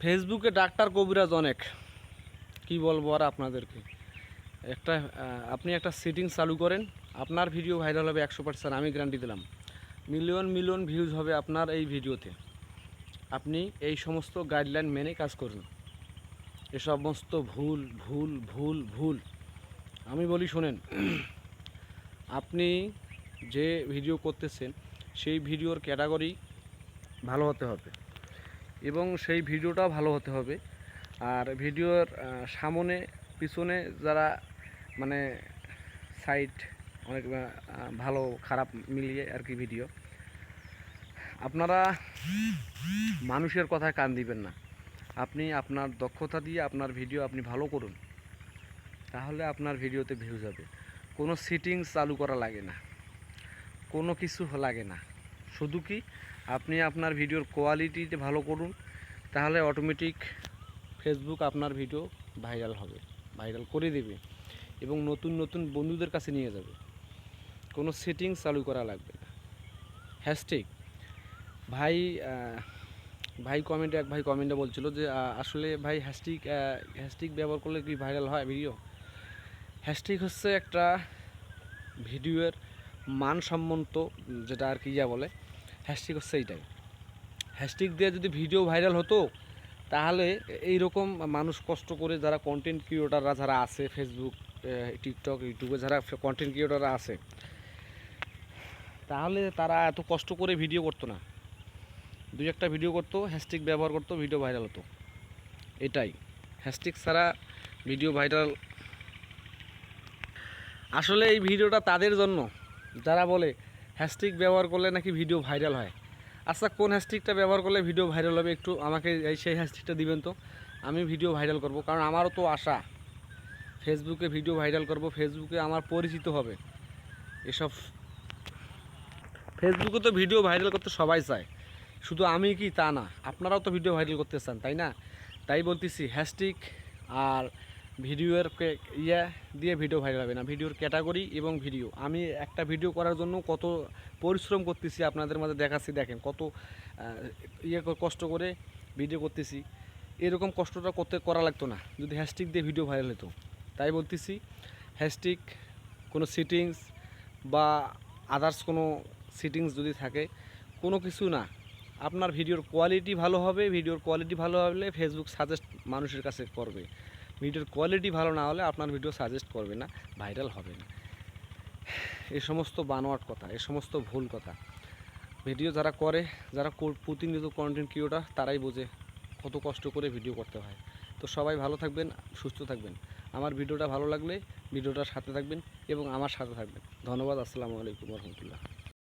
ফেসবুকে ডাক্তার কবিরাজ অনেক। কি বলব আর আপনাদেরকে? একটা আপনি একটা সেটিং চালু করেন, আপনার ভিডিও ভাইরাল হবে একশো পার্সেন্ট আমি গ্যারান্টি দিলাম। মিলিয়ন মিলিয়ন ভিউজ হবে আপনার এই ভিডিওতে আপনি এই সমস্ত গাইডলাইন মেনে কাজ করুন। এ সমস্ত ভুল ভুল ভুল ভুল। আমি বলি, শোনেন, আপনি যে ভিডিও করতেছেন, সেই ভিডিওর ক্যাটাগরি ভালো হতে হবে। এবং সেই ভিডিওটা ভালো হতে হবে। আর ভিডিওর সামনে, পিছনে যারা মানে সাইড অনেক ভালো, খারাপ মিলিয়ে আর কি ভিডিও আপনারা মানুষের কথায় কান দিবেন না। আপনি আপনার দক্ষতা দিয়ে আপনার ভিডিও আপনি ভালো করুন, তাহলে আপনার ভিডিওতে ভিউজ হবে কোনো সিটিংস চালু করা লাগে না, কোনো কিছু লাগে না। শুধু কি আপনি আপনার ভিডিওর কোয়ালিটিতে ভালো করুন, তাহলে অটোমেটিক ফেসবুক আপনার ভিডিও ভাইরাল হবে ভাইরাল করে দেবে এবং নতুন নতুন বন্ধুদের কাছে নিয়ে যাবে। কোনো সেটিংস চালু করা লাগবে না। হ্যাশট্যাগ ভাই ভাই কমেন্টে এক ভাই কমেন্টে বলছিল যে আসলে ভাই হ্যাশট্যাগ হ্যাশট্যাগ ব্যবহার করলে কি ভাইরাল হয় ভিডিও হ্যাশট্যাগ হচ্ছে একটা ভিডিওর মানসম্মত, যেটা আর কি ইয়া বলে হ্যাশট্যাগ হচ্ছে এইটাই। হ্যাশট্যাগ দিয়ে যদি ভিডিও ভাইরাল হতো, তাহলে এই রকম মানুষ কষ্ট করে যারা কন্টেন্ট ক্রিয়েটাররা যারা আছে ফেসবুক টিকটক ইউটিউবে যারা কন্টেন্ট ক্রিয়েটাররা আছে, তাহলে তারা এত কষ্ট করে ভিডিও করতো না। দুই একটা ভিডিও করতো, হ্যাশট্যাগ ব্যবহার করতো, ভিডিও ভাইরাল হতো। এটাই। হ্যাশট্যাগ ছাড়া ভিডিও ভাইরাল আসলে এই ভিডিওটা তাদের জন্য। যারা বলে হ্যাশট্যাগ ব্যবহার করলে নাকি ভিডিও ভাইরাল হয়। আচ্ছা কোন হ্যাশট্যাগটা ব্যবহার করলে ভিডিও ভাইরাল হবে একটু আমাকে এই সেই হ্যাশট্যাগটা দিবেন তো। আমি ভিডিও ভাইরাল করব, কারণ আমারও তো আশা। ফেসবুকে ভিডিও ভাইরাল করব, ফেসবুকে আমার পরিচিত হবে। এসব ফেসবুকে তো ভিডিও ভাইরাল করতে সবাই চায়। শুধু আমি কি তা না, আপনারাও তো ভিডিও ভাইরাল করতে চান, তাই না? তাই বলতেছি, হ্যাশট্যাগ আর ভিডিওর ইয়ে দিয়ে ভিডিও ভাইরাল হবে না, ভিডিওর ক্যাটাগরি এবং ভিডিও আমি একটা ভিডিও করার জন্য কত পরিশ্রম করতেছি আপনাদের মাঝে দেখাচ্ছি, দেখেন কত ইয়ে কষ্ট করে ভিডিও করতেছি। এরকম কষ্টটা করতে, করা লাগতো না। যদি হ্যাশট্যাগ দিয়ে ভিডিও ভাইরাল হতো, তাই বলতেছি হ্যাশট্যাগ কোনো সিটিংস বা আদার্স কোনো সিটিংস যদি থাকে, কোনো কিছু না। আপনার ভিডিওর কোয়ালিটি ভালো হবে ভিডিওর কোয়ালিটি ভালো হলে ফেসবুক সাজেস্ট মানুষের কাছে করবে। ভিডিওর কোয়ালিটি ভালো না হলে আপনার ভিডিও সাজেস্ট করবে না ভাইরাল হবে না। এ সমস্ত বানোয়াট কথা, এ সমস্ত ভুল কথা। ভিডিও যারা করে, যারা প্রতিনিয়ত কন্টেন্ট ক্রিয়েটার তারাই বোঝে কত কষ্ট করে ভিডিও করতে হয়। তো সবাই ভালো থাকবেন, সুস্থ থাকবেন। আমার ভিডিওটা ভালো লাগলে ভিডিওটার সাথে থাকবেন এবং আমার সাথে থাকবেন। ধন্যবাদ, আসসালামু আলাইকুম রহমতুল্লাহ।